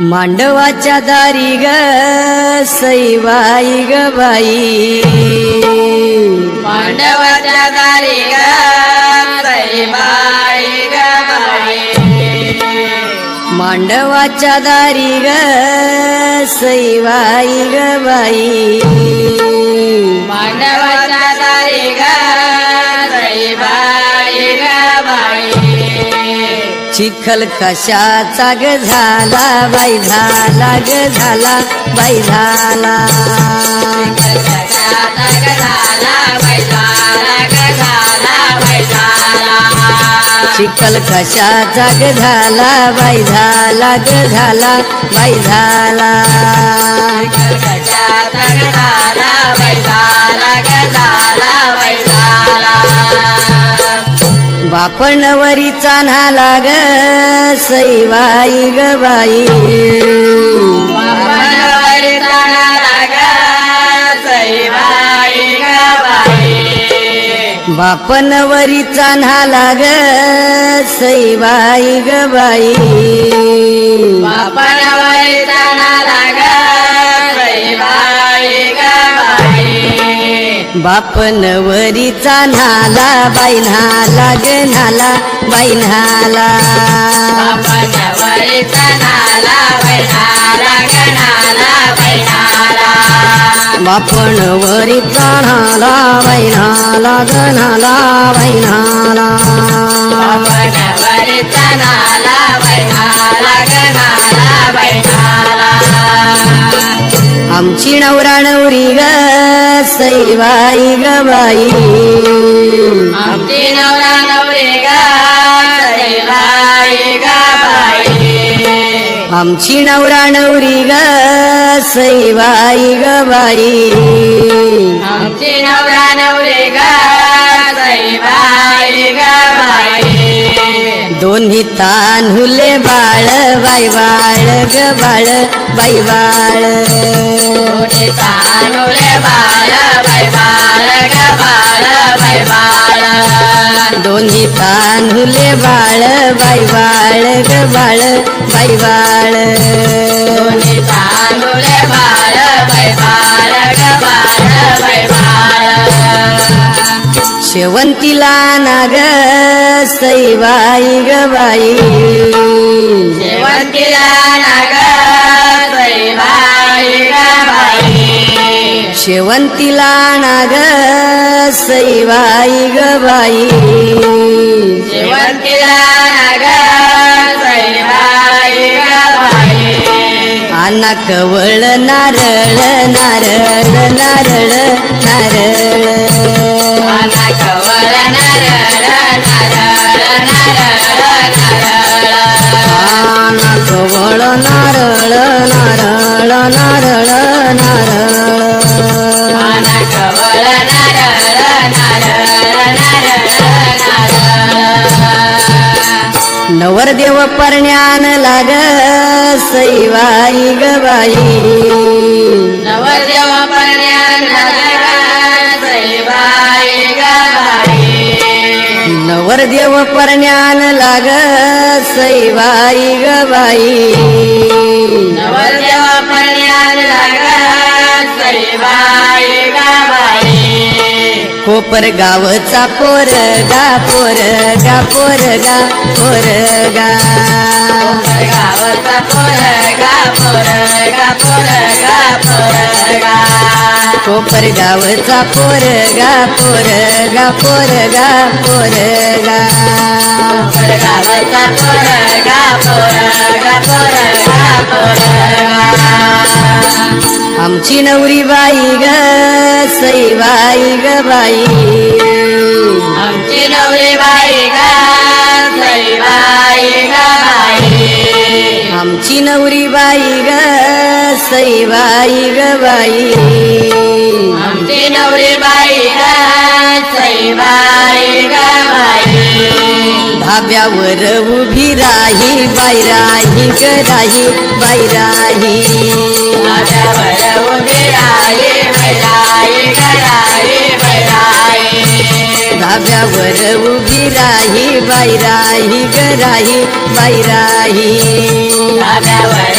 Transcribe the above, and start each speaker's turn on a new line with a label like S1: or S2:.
S1: मांडवाच्या दारी ग सईबाई ग बाई.
S2: मांडवाच्या दारी ग सईबाई ग बाई.
S1: मांडवाच्या दारी ग सईबाई ग बाई. चिखल कशाचा ग झाला? बाई झाला ग झाला बाई झाला. चिखल कशाचा ग झाला बाई झाला ग झाला बाई झाला. बापणवरी चान्हाला ग सईबाई ग बाई.
S2: बापांवर जाणारा ग सईबाई ग बाई.
S1: बापणवरी चान्हाला ग बाई.
S2: बापांवर जाणारा ग बाई
S1: बापणवरी चान्हाला बाई न्हाला ग न्हाला बाई
S2: गणाला बैठाला
S1: बापणवरी चान्हाला बाई न्हाला ग न्हाला बाई
S2: बैठाला
S1: आमची नवरा नवरी ग सईबाई ग बाई
S2: आमची नवरा ग
S1: आमची नवरा नवरी ग सईबाई ग बाई
S2: आमची नवरी
S1: दोन्ही तान्हुले बाळ बाई बाळ ग बाळ बाई बाळ
S2: मोठे तांदूळे बाळ बाई बाळ ग बाळ बाई बाळ
S1: दोन्ही तान्हुले बाळ बाई बाळ ग बाळ बाई शेवंतीला नाग सईबाई ग बाई.
S2: शेवंतीला नाग सईबाई ग बाई.
S1: शेवंतीला नाग सईबाई ग बाई कवळ नारळ नारळ नारळ नारळ.
S2: आना कवळ नारळ नारळ नारळ. नारळ
S1: नवरदेव परण्यान लाग सईबाई ग बाई.
S2: नवदेव परण्याला सईबाई ग बाई.
S1: नवरदेव परण्यान लाग सईबाई ग बाई.
S2: नवदेव परण्याला सईबाई ग बाई.
S1: कोपर गावचा पोरगा पोरगा पोरगा पोरगा.
S2: गावचा पोरगा. परगावचा पोरगा पोरगा
S1: पोरगा पोरगा.
S2: गावचा पोरगा पोरगा पोरगा पोरगा.
S1: आमची नवरी बाई ग सई बाई ग बाई.
S2: आमची नवरी बाई ग सई बाई ग बाई.
S1: आमची नवरी बाई ग सई बाई ग बाई.
S2: आमची नवरी बाई ग सईबाई ग बाई.
S1: धाब्यावर उभी राही बाई राही ग राही बाई राही.
S2: माझ्यावर उभी राही बैराई गराई बैराई
S1: धाब्यावर उभी राही बाई राही ग राही बाई राही.
S2: धाब्यावर